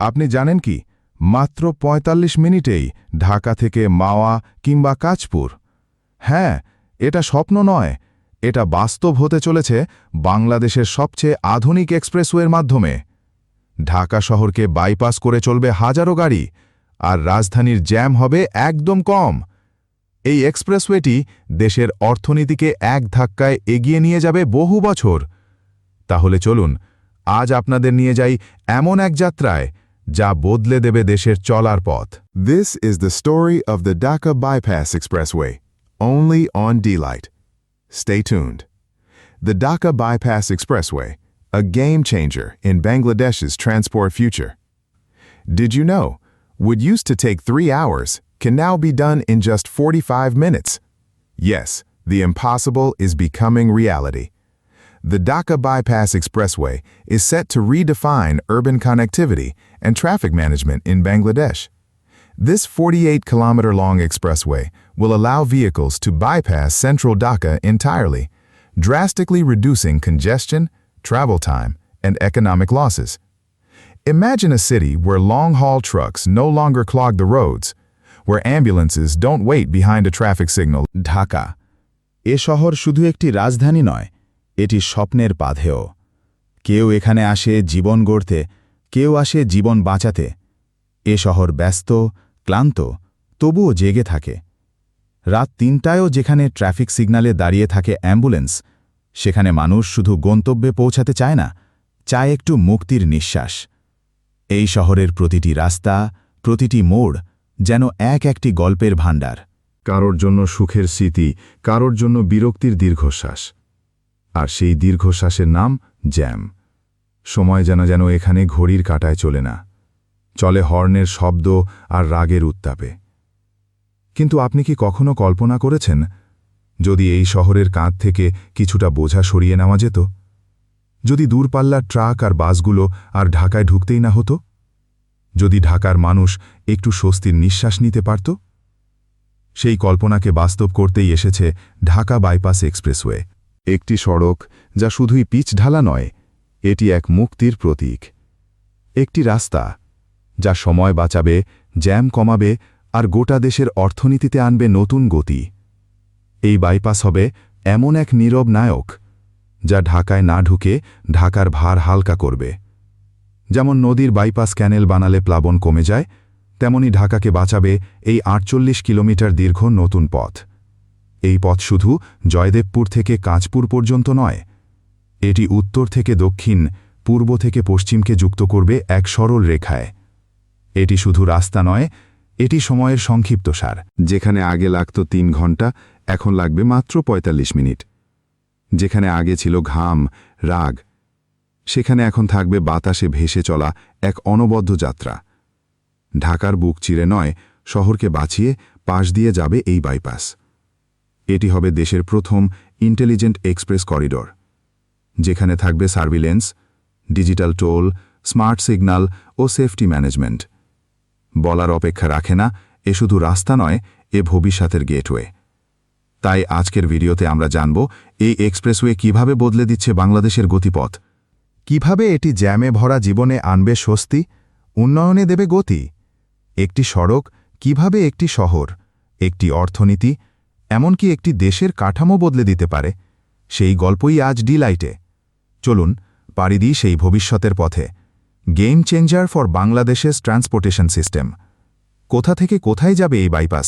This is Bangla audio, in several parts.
আপনি জানেন কি? মাত্র ৪৫ মিনিটেই ঢাকা থেকে মাওয়া কিংবা কাজপুর হ্যাঁ এটা স্বপ্ন নয়। এটা বাস্তব হতে চলেছে বাংলাদেশের সবচেয়ে আধুনিক এক্সপ্রেসওয়ের মাধ্যমে। ঢাকা শহরকে বাইপাস করে চলবে হাজারো গাড়ি আর রাজধানীর জ্যাম হবে একদম কম। এই এক্সপ্রেসওয়েটি দেশের অর্থনীতিকে এক ধাক্কায় এগিয়ে নিয়ে যাবে বহু বছর। তাহলে চলুন, আজ আপনাদের নিয়ে যাই এমন এক যাত্রায় যা বদলে দেবে দেশের চলার পথ This is the story of the Dhaka Bypass Expressway, only on D-Light. Stay tuned. The Dhaka Bypass Expressway, a game changer in Bangladesh's transport future. Did you know, what used to take three hours can now be done in just 45 minutes? Yes, the impossible is becoming reality. The Dhaka Bypass Expressway is set to redefine urban connectivity and traffic management in Bangladesh. This 48-kilometer-long expressway will allow vehicles to bypass central Dhaka entirely, drastically reducing congestion, travel time, and economic losses. Imagine a city where long-haul trucks no longer clog the roads, where ambulances don't wait behind a traffic signal. Dhaka এ শহর শুধু একটি রাজধানী নয় এটি স্বপ্নের পাধেয় কেউ এখানে আসে জীবন গড়তে, কেউ আসে জীবন বাঁচাতে। এ শহর ব্যস্ত, ক্লান্ত, তবুও জেগে থাকে। রাত তিনটায়ও যেখানে ট্রাফিক সিগনালে দাঁড়িয়ে থাকে অ্যাম্বুলেন্স, সেখানে মানুষ শুধু গন্তব্যে পৌঁছাতে চায় না, চায় একটু মুক্তির নিঃশ্বাস। এই শহরের প্রতিটি রাস্তা, প্রতিটি মোড় যেন এক একটি গল্পের ভাণ্ডার। কারোর জন্য সুখের স্মৃতি, কারোর জন্য বিরক্তির দীর্ঘশ্বাস। আর সেই দীর্ঘশ্বাসের নাম জ্যাম। সময় যেন যেন এখানে ঘড়ির কাটায় চলে না। চলে হর্নের শব্দ আর রাগের উত্তাপে। কিন্তু আপনি কি কখনো কল্পনা করেছেন, যদি এই শহরের কাঁধ থেকে কিছুটা বোঝা সরিয়ে নেওয়া যেত? যদি দূরপাল্লার ট্রাক আর বাসগুলো আর ঢাকায় ঢুকতেই না হতো? যদি ঢাকার মানুষ একটু স্বস্তির নিঃশ্বাস নিতে পারত? সেই কল্পনাকে বাস্তব করতেই এসেছে ঢাকা বাইপাস এক্সপ্রেসওয়ে। একটি সড়ক যা শুধুই পিচ ঢালা নয়, এটি এক মুক্তির প্রতীক। একটি রাস্তা, যা সময় বাঁচাবে, জ্যাম কমাবে আর গোটা দেশের অর্থনীতিতে আনবে নতুন গতি। এই বাইপাস হবে এমন এক নীরব নায়ক, যা ঢাকায় না ঢুকে ঢাকার ভার হালকা করবে। যেমন নদীর বাইপাস ক্যানেল বানালে প্লাবন কমে যায়, তেমনি ঢাকাকে বাঁচাবে এই আটচল্লিশ কিলোমিটার দীর্ঘ নতুন পথ। এই পথ শুধু জয়দেবপুর থেকে কাঁচপুর পর্যন্ত নয়, এটি উত্তর থেকে দক্ষিণ, পূর্ব থেকে পশ্চিমকে যুক্ত করবে এক সরল রেখায়। এটি শুধু রাস্তা নয়, এটি সময়ের সংক্ষিপ্ত সার। যেখানে আগে লাগত তিন ঘণ্টা, এখন লাগবে মাত্র ৪৫ মিনিট। যেখানে আগে ছিল ঘাম, রাগ, সেখানে এখন থাকবে বাতাসে ভেসে চলা এক অনবদ্য যাত্রা। ঢাকার বুক চিরে নয়, শহরকে বাঁচিয়ে পাশ দিয়ে যাবে এই বাইপাস। এটি হবে দেশের প্রথম ইন্টেলিজেন্ট এক্সপ্রেস করিডোর, যেখানে থাকবে surveillance, digital toll, smart signal ও সেফটি ম্যানেজমেন্ট। বলার অপেক্ষা রাখে না, এ শুধু রাস্তা নয়, এ ভবিষ্যতের গেটওয়ে। তাই আজকের ভিডিওতে আমরা জানব, এই এক্সপ্রেসওয়ে কীভাবে বদলে দিচ্ছে বাংলাদেশের গতিপথ? কীভাবে এটি জ্যামে ভরা জীবনে আনবে স্বস্তি, উন্নয়নে দেবে গতি? একটি সড়ক, কীভাবে একটি শহর, একটি অর্থনীতি এমনকি একটি দেশের কাঠামো বদলে দিতে পারে, সেই গল্পই আজ ডিলাইটে। চলুন, পাড়ি দিই সেই ভবিষ্যতের পথে। গেম চেঞ্জার ফর বাংলাদেশের ট্রান্সপোর্টেশন সিস্টেম কোথা থেকে কোথায় যাবে এই বাইপাস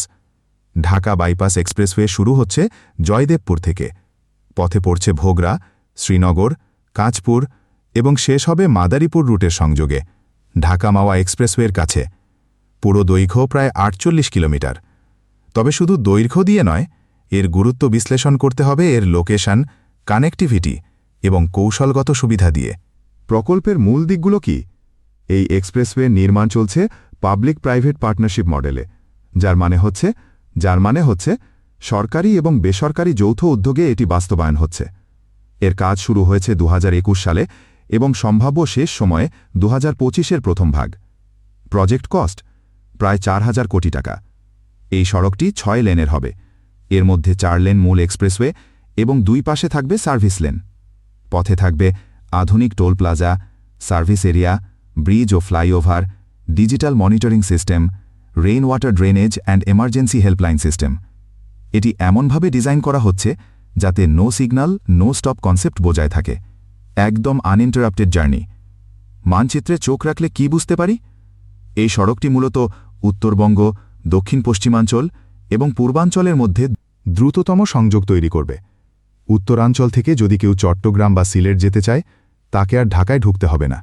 ঢাকা বাইপাস এক্সপ্রেসওয়ে শুরু হচ্ছে জয়দেবপুর থেকে। পথে পড়ছে ভোগরা, শ্রীনগর, কাঁচপুর এবং শেষ হবে মাদারীপুর রুটের সংযোগে, ঢাকা মাওয়া এক্সপ্রেসওয়ের কাছে। পুরো দৈর্ঘ্য প্রায় আটচল্লিশ কিলোমিটার। তবে শুধু দৈর্ঘ্য দিয়ে নয়, এর গুরুত্ব বিশ্লেষণ করতে হবে এর লোকেশন, কানেক্টিভিটি এবং কৌশলগত সুবিধা দিয়ে। প্রকল্পের মূল দিকগুলো কি? এই এক্সপ্রেসওয়ে নির্মাণ চলছে পাবলিক প্রাইভেট পার্টনারশিপ মডেলে, যার মানে হচ্ছে, যার মানে হচ্ছে, সরকারি এবং বেসরকারি যৌথ উদ্যোগে এটি বাস্তবায়ন হচ্ছে। এর কাজ শুরু হয়েছে দু হাজার একুশ সালে এবং সম্ভাব্য শেষ সময়ে দু হাজার প্রথম ভাগ। প্রজেক্ট কস্ট, প্রায় চার হাজার কোটি টাকা। এই সড়কটি ছয় লেনের হবে। এর মধ্যে চার লেন মূল এক্সপ্রেসওয়ে এবং দুই পাশে থাকবে সার্ভিস লেন। পথে থাকবে আধুনিক toll plaza, service area, bridge O flyover, digital monitoring system rain water drainage and emergency helpline system. এটি এমনভাবে ডিজাইন করা হচ্ছে যাতে no signal no stop concept বোঝায় থাকে। একদম আনইন্টারাপ্টেড জার্নি। মানচিত্রে চোখ রাখলে কি বুঝতে পারি? এই সড়কটি মূলত উত্তরবঙ্গ দক্ষিণ পশ্চিমাঞ্চল এবং পূর্বাঞ্চলের মধ্যে দ্রুততম সংযোগ তৈরি করবে। উত্তরাঞ্চল থেকে যদি কেউ চট্টগ্রাম বা সিলেট যেতে চায়, তাকে আর ঢাকায় ঢুকতে হবে না।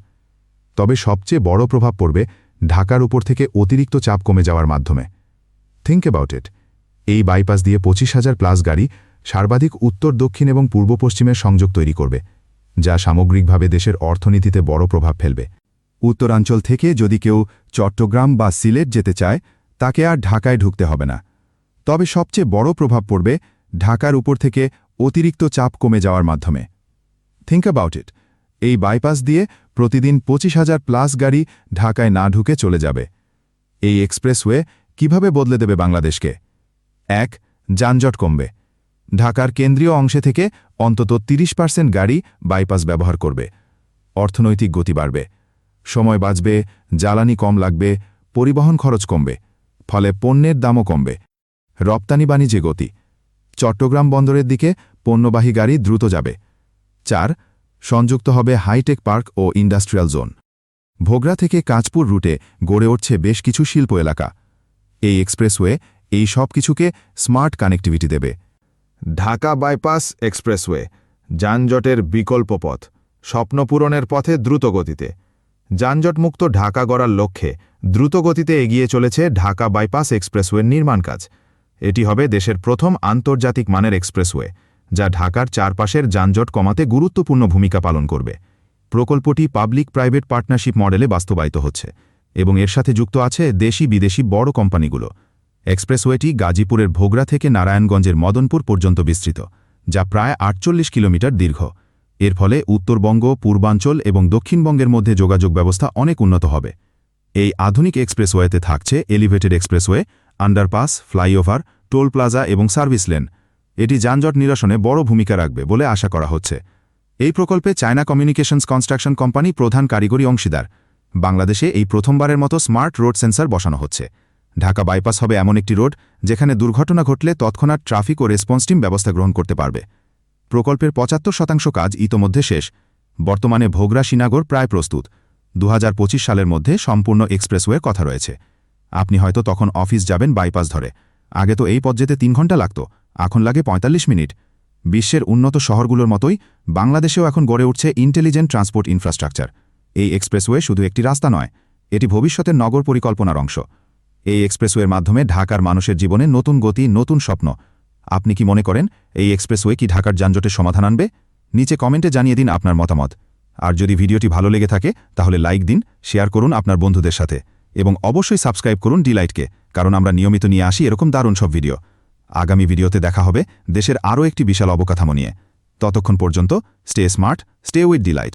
তবে সবচেয়ে বড় প্রভাব পড়বে ঢাকার উপর থেকে অতিরিক্ত চাপ কমে যাওয়ার মাধ্যমে। থিঙ্ক অ্যাবাউট ইট এই বাইপাস দিয়ে পঁচিশ হাজার প্লাস গাড়ি সর্বাধিক উত্তর, দক্ষিণ এবং পূর্ব পশ্চিমের সংযোগ তৈরি করবে, যা সামগ্রিকভাবে দেশের অর্থনীতিতে বড় প্রভাব ফেলবে। উত্তরাঞ্চল থেকে যদি কেউ চট্টগ্রাম বা সিলেট যেতে চায় তাকে আর ঢাকায় ঢুকতে হবে না। তবে সবচেয়ে বড় প্রভাব পড়বে ঢাকার উপর থেকে অতিরিক্ত চাপ কমে যাওয়ার মাধ্যমে। থিঙ্ক অ্যাবাউট ইট এই বাইপাস দিয়ে প্রতিদিন পঁচিশ হাজার প্লাস গাড়ি ঢাকায় না ঢুকে চলে যাবে। এই এক্সপ্রেসওয়ে কীভাবে বদলে দেবে বাংলাদেশকে? এক, যানজট কমবে। ঢাকার কেন্দ্রীয় অংশে থেকে অন্তত ৩০ পার্সেন্ট গাড়ি বাইপাস ব্যবহার করবে। অর্থনৈতিক গতি বাড়বে। সময় বাঁচবে, জ্বালানি কম লাগবে, পরিবহন খরচ কমবে। ফলে পণ্যের দামও কমবে। রপ্তানি বাণিজ্যে গতি। চট্টগ্রাম বন্দরের দিকে পণ্যবাহী গাড়ি দ্রুত যাবে। চার, সংযুক্ত হবে হাইটেক পার্ক ও ইন্ডাস্ট্রিয়াল জোন। ভোগড়া থেকে কাঁচপুর রুটে গড়ে উঠছে বেশ কিছু শিল্প এলাকা। এই এক্সপ্রেসওয়ে এই সব কিছুকে স্মার্ট কানেক্টিভিটি দেবে। ঢাকা বাইপাস এক্সপ্রেসওয়ে, যানজটের বিকল্প পথ স্বপ্ন পূরণের পথে দ্রুতগতিতে যানজটমুক্ত ঢাকা গড়ার লক্ষ্যে দ্রুতগতিতে এগিয়ে চলেছে ঢাকা বাইপাস এক্সপ্রেসওয়ের নির্মাণ কাজ। এটি হবে দেশের প্রথম আন্তর্জাতিক মানের এক্সপ্রেসওয়ে, যা ঢাকার চারপাশের যানজট কমাতে গুরুত্বপূর্ণ ভূমিকা পালন করবে। প্রকল্পটি পাবলিক প্রাইভেট পার্টনারশিপ মডেলে বাস্তবায়িত হচ্ছে এবং এর সাথে যুক্ত আছে দেশি বিদেশি বড় কোম্পানিগুলো। এক্সপ্রেসওয়েটি গাজীপুরের ভোগড়া থেকে নারায়ণগঞ্জের মদনপুর পর্যন্ত বিস্তৃত, যা প্রায় আটচল্লিশ কিলোমিটার দীর্ঘ। এর ফলে উত্তরবঙ্গ, পূর্বাঞ্চল এবং দক্ষিণবঙ্গের মধ্যে যোগাযোগ ব্যবস্থা অনেক উন্নত হবে। এই আধুনিক এক্সপ্রেসওয়েতে থাকছে elevated expressway underpass flyover toll plaza এবং সার্ভিস লেন এটি যানজট নিরসনে বড় ভূমিকা রাখবে বলে আশা করা হচ্ছে। এই প্রকল্পে চায়না কমিউনিকেশনস কনস্ট্রাকশন কোম্পানি প্রধান কারিগরি অংশীদার। বাংলাদেশে এই প্রথমবারের মতো স্মার্ট রোড সেন্সর বসানো হচ্ছে। ঢাকা বাইপাস হবে এমন একটি রোড, যেখানে দুর্ঘটনা ঘটলে তৎক্ষণাৎ ট্রাফিক ও রেসপন্স টিম ব্যবস্থা গ্রহণ করতে পারবে। প্রকল্পের পঁচাত্তর শতাংশ কাজ ইতোমধ্যে শেষ। বর্তমানে ভোগরা শ্রীনগর প্রায় প্রস্তুত। দুহাজার পঁচিশ সালের মধ্যে সম্পূর্ণ এক্সপ্রেসওয়ের কথা রয়েছে। আপনি হয়তো তখন অফিস যাবেন বাইপাস ধরে। আগে তো এই পথ যেতে তিন ঘণ্টা লাগত। এখন লাগে ৪৫ মিনিট। বিশ্বের উন্নত শহরগুলোর মতোই বাংলাদেশেও এখন গড়ে উঠছে ইন্টেলিজেন্ট ট্রান্সপোর্ট ইনফ্রাস্ট্রাকচার। এই এক্সপ্রেসওয়ে শুধু একটি রাস্তা নয়, এটি ভবিষ্যতের নগর পরিকল্পনার অংশ। এই এক্সপ্রেসওয়ের মাধ্যমে ঢাকার মানুষের জীবনে নতুন গতি, নতুন স্বপ্ন আপনি কি মনে করেন এই এক্সপ্রেসওয়ে কি ঢাকার যানজটের সমাধান আনবে? নিচে কমেন্টে জানিয়ে দিন আপনার মতামত। আর যদি ভিডিওটি ভালো লেগে থাকে, তাহলে লাইক দিন, শেয়ার করুন আপনার বন্ধুদের সাথে। এবং অবশ্যই সাবস্ক্রাইব করুন ডিলাইটকে, কারণ আমরা নিয়মিত নিয়ে আসি এরকম দারুণ সব ভিডিও। আগামী ভিডিওতে দেখা হবে দেশের আরও একটি বিশাল অবকাঠামো নিয়ে। ততক্ষণ পর্যন্ত stay smart stay with delight